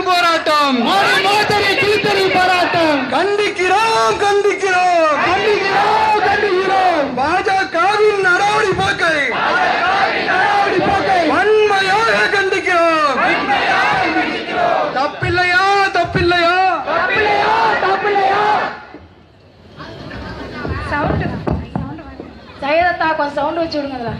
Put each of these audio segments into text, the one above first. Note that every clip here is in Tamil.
கிழித்தறியும் போராட்டம். மோடி மோசடி கிழித்தறி போராட்டம். கண்டிக்கிறோம் கண்டிக்கிறோம். கண்டிக்கிறோம் கண்டிக்கிறோம். பாஜகவின் நடவடி போக்கை. வன்மையாக கண்டிக்கிறோம். தப்பில்லையா தப்பில்லையா? ஜெயலலிதா கொஞ்சம் சவுண்ட் வச்சு விடுங்க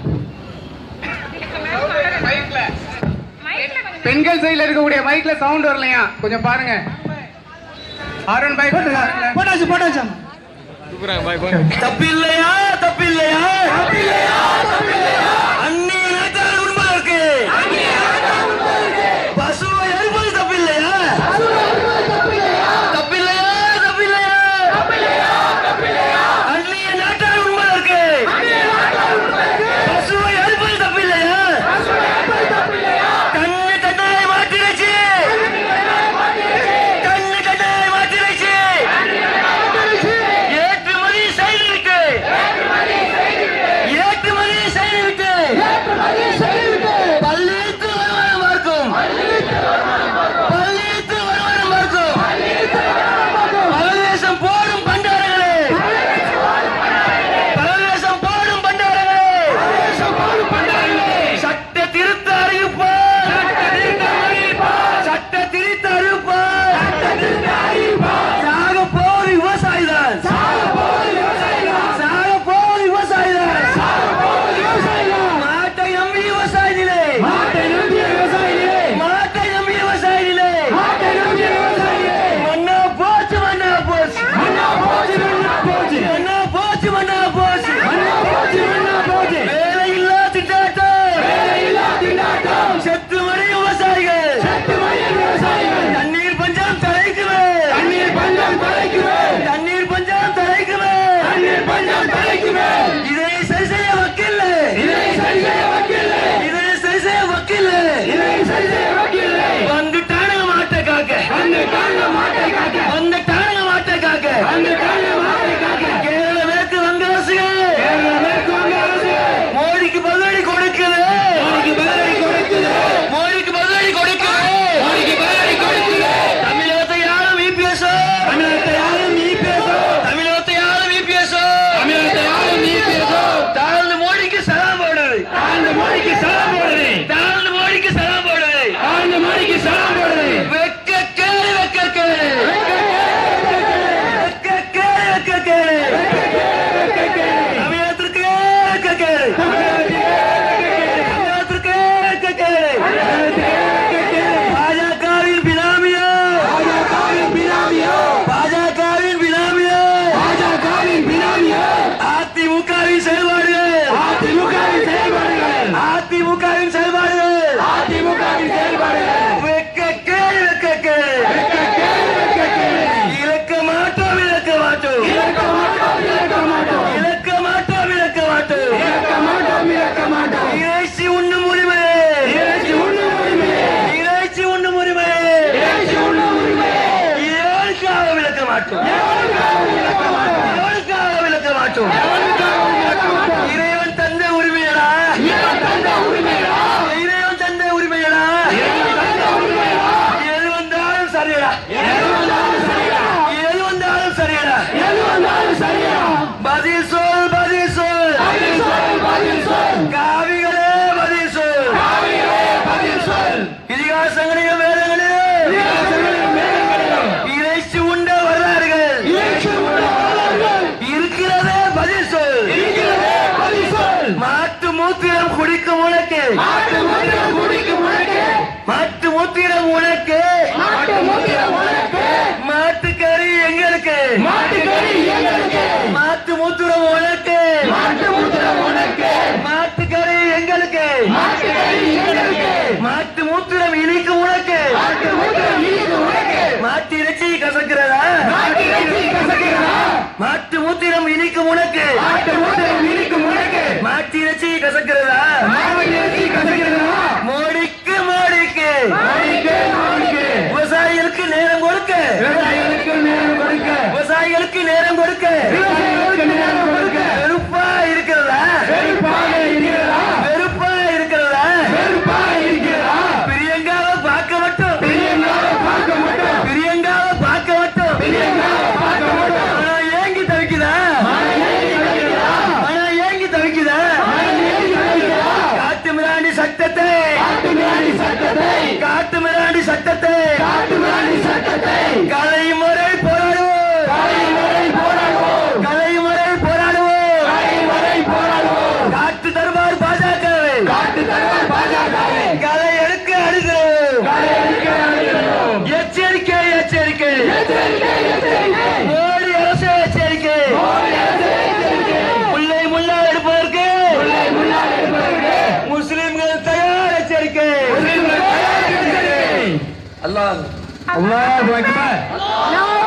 பெண்கள் சைடுல இருக்கக்கூடிய மைக்ல சவுண்ட் வரலையா? கொஞ்சம் பாருங்க. ஆர்வன் பைக் போட்டாச்சு போட்டாச்சு தப்பில்லையா தப்பில்லையா? அந்நிய அதிமுகவின் செயல்பாடுகள் வெக்க கேடு வெக்க கேடு இழக்க மாட்டோம் இழக்க மாட்டோம் இழக்க மாட்டோம் இழக்க மாட்டோம் இறைச்சி உண்ணும் உரிமை. இறைச்சி உண்ணும் உரிமை. யாருக்காக விளக்க மாட்டோம் யாருக்காக விளக்க மாட்டோம் இறைவன் வந்தாலும் சரியடா எது வந்தாலும் சரியடா பதில் சொல். பதில் சொல் காவிகளே பதில் சொல். இதிகாசங்களையும் வேதங்களையும் இறைச்சி உண்ட வரலாறுகள். இருக்கிறதே பதில் சொல். மாட்டு மூத்திரம் குடிக்கும் உனக்கு. மாட்டு மூத்திரம் உனக்கு. மாட்டுக்கறி எங்களுக்கு. மாட்டு கலைமுறை போராடுவோம். கலைமுறை போராடுவோம். காட்டு தருமாறு பாஜக கலை எடுக்க எச்சரிக்கை எச்சரிக்கை. மோடி அரசு எச்சரிக்கை. முல்லை முன்னாள் எடுப்பதற்கு. முஸ்லிம்கள் தயார் எச்சரிக்கை. Love Akbar. No.